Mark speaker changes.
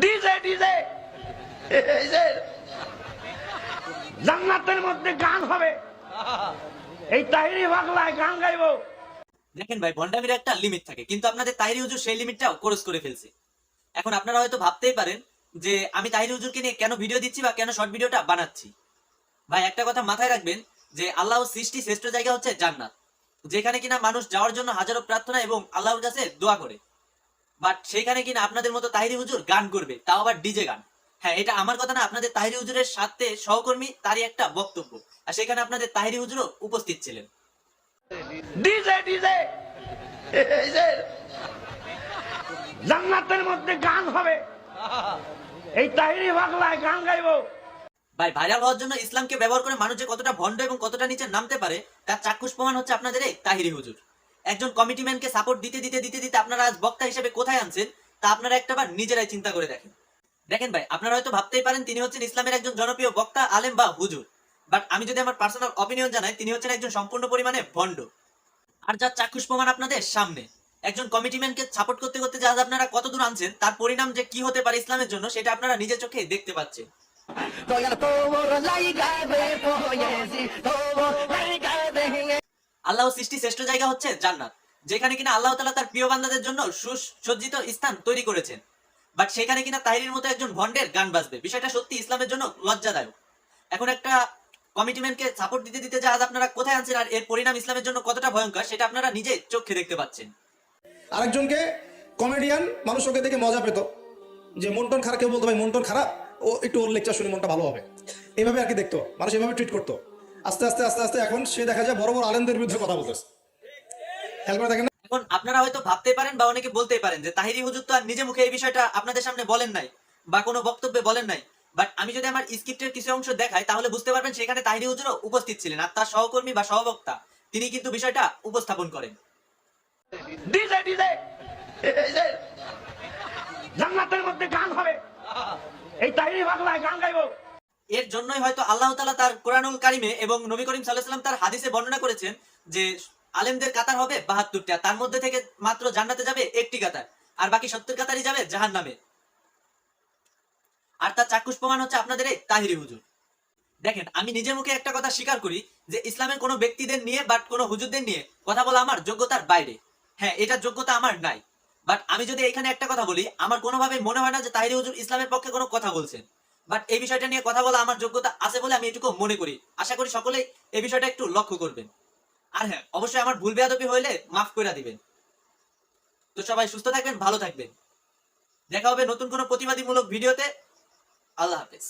Speaker 1: DJ DJ. জান্নাতের মধ্যে গান হবে। এই তাহিরি বাংলায় গান গাইবো।
Speaker 2: দেখেন ভাই ভন্ডামির একটা লিমিট থাকে, কিন্তু আপনাদের তাহিরি হুজুর সেই লিমিটটাও ক্রস করে ফেলছে। এখন আপনারা হয়তো ভাবতেই পারেন যে আমি তাহিরি হুজুরকে নিয়ে কেন ভিডিও দিচ্ছি বা কেন শর্ট ভিডিওটা বানাচ্ছি। ভাই, একটা কথা মাথায় রাখবেন যে আল্লাহ সৃষ্টি শ্রেষ্ঠ জায়গা হচ্ছে জান্নাত। যেখানে কিনা মানুষ যাওয়ার জন্য হাজারো প্রার্থনা এবং আল্লাহর কাছে দোয়া করে। বাট সেইখানে কিনা আপনাদের মতো তাহিরি হুজুর গান করবে তাও আবার ডিজে গান। হ্যাঁ এটা আমার কথা না আপনাদের তাহিরি হুজুরের সাথে সহকর্মী তারই একটা বক্তব্য। আর সেখানে আপনাদের তাহিরি হুজুরও উপস্থিত ছিলেন।
Speaker 1: ডিজে ডিজে জান্নাতের মধ্যে গান হবে। এই তাহিরি বাংলায় গান গাইবো।
Speaker 2: ভাই ভাইরাল হওয়ার জন্য ইসলামকে ব্যবহার করে মানুষ যে কতটা ভণ্ড এবং কতটা নিচে নামতে পারে তার চাক্ষুষ প্রমাণ হচ্ছে আপনাদের এই তাহিরি হুজুর। একজন কমিটি ম্যানকে সাপোর্ট দিতে দিতে দিতে দিতে আপনারা আজ বক্তা হিসেবে কোথায় আনছেন তা আপনারা একটাবার নিজেরাই চিন্তা করে দেখেন দেখেন ভাই আপনারা হয়তো ভাবতেই পারেন তিনি হচ্ছেন ইসলামের একজন জনপ্রিয় বক্তা আলেম বা হুজুর বাট আমি যদি আমার পার্সোনাল অপিনিয়ন জানাই তিনি হচ্ছেন একজন সম্পূর্ণ পরিমাণে ভণ্ড আর যার চাক্ষুষ প্রমাণ আপনাদের সামনে একজন কমিটি ম্যানকে সাপোর্ট করতে করতে যে আপনারা কত দূর আনছেন তার পরিণাম যে কি হতে পারে ইসলামের জন্য সেটা আপনারা নিজের চোখে দেখতে পাচ্ছেন আল্লাহ সৃষ্টি শ্রেষ্ঠ জায়গা হচ্ছে জান্নাত, যেখানে কিনা আল্লাহ তালা তার প্রিয় বান্দাদের জন্য সুসজ্জিত স্থান তৈরি করেছেন। বাট সেখানে কিনা তাহিরির মতো একজন ভন্ডের গান বাজবে। বিষয়টা সত্যি ইসলামের জন্য লজ্জাদায়ক। এখন একটা কমিটিম্যানকে সাপোর্ট দিতে দিতে যে আজ আপনারা কোথায় আনছেন আর এর পরিণাম ইসলামের জন্য কতটা ভয়ঙ্কর, সেটা আপনারা নিজে চোখে দেখতে পাচ্ছেন।
Speaker 3: আরেকজনকে কমেডিয়ান মানুষ ওকে দেখে মজা পেত, যে মন্টন খারাপ কেউ বলতো, ভাই, মন্টন খারাপ ও একটু ওর লেকচার শুনে মনটা ভালো হবে। এইভাবে আর কি দেখতো? মানুষ এভাবে ট্রিট করতো? আস্তে আস্তে আস্তে আস্তে এখন সে দেখা যায় বড় বড় আলেমদের বিরুদ্ধে কথা বলতেছে। খেয়াল করে দেখেন
Speaker 2: এখন আপনারা হয়তো ভাবতে পারেন বা অনেকে বলতেই পারেন যে তাহিরি হুজুর তো আর নিজে মুখে এই বিষয়টা আপনাদের সামনে বলেন নাই বা কোনো বক্তব্যে বলেন নাই। বাট আমি যদি আমার স্ক্রিপ্টের কিছু অংশ দেখাই তাহলে বুঝতে পারবেন সেখানে তাহিরি হুজুরও উপস্থিত ছিলেন আর তার সহকর্মী বা সহবক্তা তিনি কিন্তু বিষয়টা উপস্থাপন করেন।
Speaker 1: জান্নাতের মধ্যে গান হবে। এই তাহিরি বাংলায় গান গাইবো।
Speaker 2: এর জন্যই হয়তো আল্লাহ তালা তার কোরআনুল কারিমে এবং নবী করিম সাল্লাহ সাল্লাম তার হাদিসে বর্ণনা করেছেন যে আলেমদের কাতার হবে বাহাত্তরটা, তার মধ্যে থেকে মাত্র জান্নাতে যাবে একটি কাতার, আর বাকি সত্তর কাতারই যাবে জাহান নামে আর তার চাক্ষুষ প্রমাণ হচ্ছে আপনাদের এই তাহিরি হুজুর। দেখেন, আমি নিজের মুখে একটা কথা স্বীকার করি যে ইসলামের কোনো ব্যক্তিদের নিয়ে বাট কোনো হুজুরদের নিয়ে কথা বলা আমার যোগ্যতার বাইরে। হ্যাঁ এটার যোগ্যতা আমার নাই। বাট আমি যদি এখানে একটা কথা বলি, আমার কোনোভাবে মনে হয় না যে তাহিরি হুজুর ইসলামের পক্ষে কোনো কথা বলছেন। বাট এই বিষয়টা নিয়ে কথা বলা আমার যোগ্যতা আছে বলে আমি এটুকু মনে করি। আশা করি সকলেই এই বিষয়টা একটু লক্ষ্য করবেন। আর হ্যাঁ অবশ্যই আমার ভুল বেয়াদবি হইলে মাফ করে দিবেন। তো সবাই সুস্থ থাকবেন, ভালো থাকবেন। দেখা হবে নতুন কোনো প্রতিবাদীমূলক ভিডিওতে। আল্লাহ হাফেজ।